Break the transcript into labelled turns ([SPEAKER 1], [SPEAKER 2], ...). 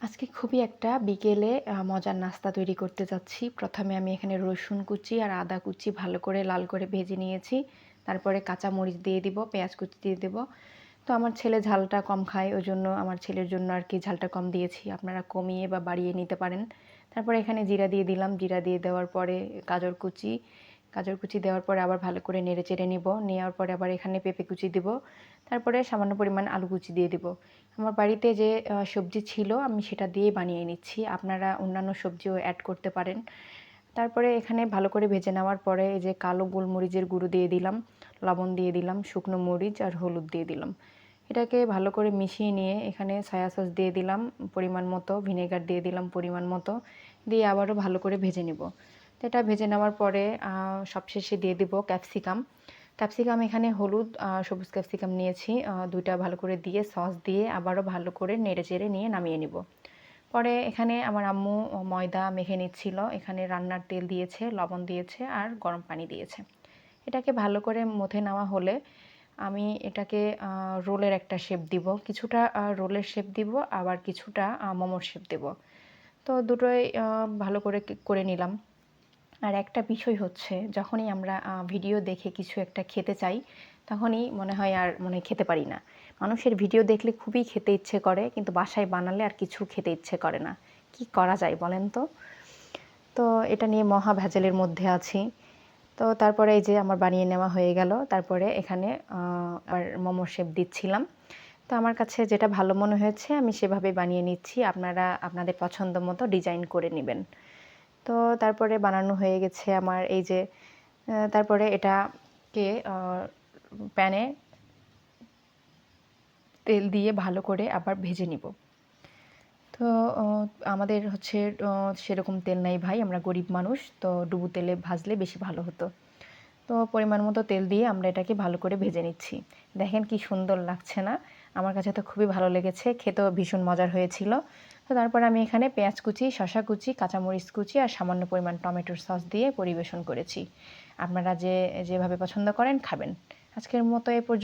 [SPEAKER 1] আজকে খুবই একটা বিকেলে মজার নাস্তা তৈরি করতে যাচ্ছি। প্রথমে আমি এখানে রসুন কুচি আর আদা কুচি ভালো করে লাল করে ভেজে নিয়েছি। তারপরে কাঁচা মরিচ দিয়ে দিব, পেঁয়াজ কুচি দিয়ে দিব। তো আমার ছেলে ঝালটা কম খায় ওই জন্য আমার ছেলের জন্য আর কি ঝালটা কম দিয়েছি। আপনারা কমিয়ে বা বাড়িয়ে নিতে পারেন। তারপরে এখানে জিরা দিয়ে দিলাম। জিরা দিয়ে দেওয়ার পরে গাজর কুচি গাজর কুচি দেওয়ার পরে আবার ভালো করে নেড়ে চেড়ে নিব। নেওয়ার পরে আবার এখানে পেঁপে কুচি দিব। তারপরে সামান্য পরিমাণ আলু কুচি দিয়ে দিব। আমার বাড়িতে যে সবজি ছিল, আমি সেটা দিয়েই বানিয়ে নিচ্ছি। আপনারা অন্যান্য সবজিও অ্যাড করতে পারেন। তারপরে এখানে ভালো করে ভেজে নেওয়ার পরে এই যে কালো গোলমরিচের গুঁড়ো দিয়ে দিলাম, লবণ দিয়ে দিলাম, শুকনো মরিচ আর হলুদ দিয়ে দিলাম। এটাকে ভালো করে মিশিয়ে নিয়ে এখানে সয়া সস দিয়ে দিলাম, পরিমাণ মতো ভিনেগার দিয়ে দিলাম পরিমাণ মতো, দিয়ে আবারও ভালো করে ভেজে নিব। এটা ভেজে নেওয়ার পরে সবশেষে দিয়ে দিব ক্যাপসিকাম। ক্যাপসিকাম এখানে হলুদ সবুজ ক্যাপসিকাম নিয়েছি। দুইটা ভালো করে দিয়ে সস দিয়ে আবারও ভালো করে নেড়ে চেড়ে নিয়ে নামিয়ে নিব। পরে এখানে আমার আম্মু ময়দা মেখে নিচ্ছিল। এখানে রান্নার তেল দিয়েছে, লবণ দিয়েছে আর গরম পানি দিয়েছে। এটাকে ভালো করে মথে নেওয়া হলে আমি এটাকে রোলের একটা শেপ দিব। কিছুটা রোলের শেপ দিব, আবার কিছুটা মোমোর শেপ দেব। তো দুটোই ভালো করে করে নিলাম। আর একটা বিষয় হচ্ছে, যখনই আমরা ভিডিও দেখে কিছু একটা খেতে চাই, তখনই মনে হয় আর মনে খেতে পারি না। মানুষের ভিডিও দেখলে খুবই খেতে ইচ্ছে করে, কিন্তু বাসায় বানালে আর কিছু খেতে ইচ্ছে করে না। কি করা যায় বলেন তো? তো এটা নিয়ে মহা ভেজালের মধ্যে আছি। তো তারপরে এই যে আমার বানিয়ে নেওয়া হয়ে গেল, তারপরে এখানে আর মোমো শেপ দিচ্ছিলাম। তো আমার কাছে যেটা ভালো মনে হয়েছে, আমি সেভাবে বানিয়ে নিচ্ছি, আপনারা, আপনাদের পছন্দ মতো ডিজাইন করে নেবেন। তো তারপরে বানানো হয়ে গেছে আমার এই যে তারপরে এটাকে প্যানে তেল দিয়ে ভালো করে আবার ভেজে নিব। তো আমাদের হচ্ছে সেরকম তেল নাই ভাই, আমরা গরিব মানুষ, তো ডুবু তেলে ভাজলে বেশি ভালো হতো। তো পরিমাণ মতো তেল দিয়ে আমরা এটাকে ভালো করে ভেজে নিচ্ছি। দেখেন কি সুন্দর লাগছে না? আমার কাছে তো খুবই ভালো লেগেছে, খেতেও ভীষণ মজার হয়েছিল। তো তারপর আমি এখানে পেঁয়াজ কুচি শশা কুচি, কাঁচামরিচ কুচি আর সামান্য পরিমাণ টমেটোর সস দিয়ে পরিবেশন করেছি। আপনারা যে, যেভাবে পছন্দ করেন খাবেন। আজকের মতো এ পর্যন্ত।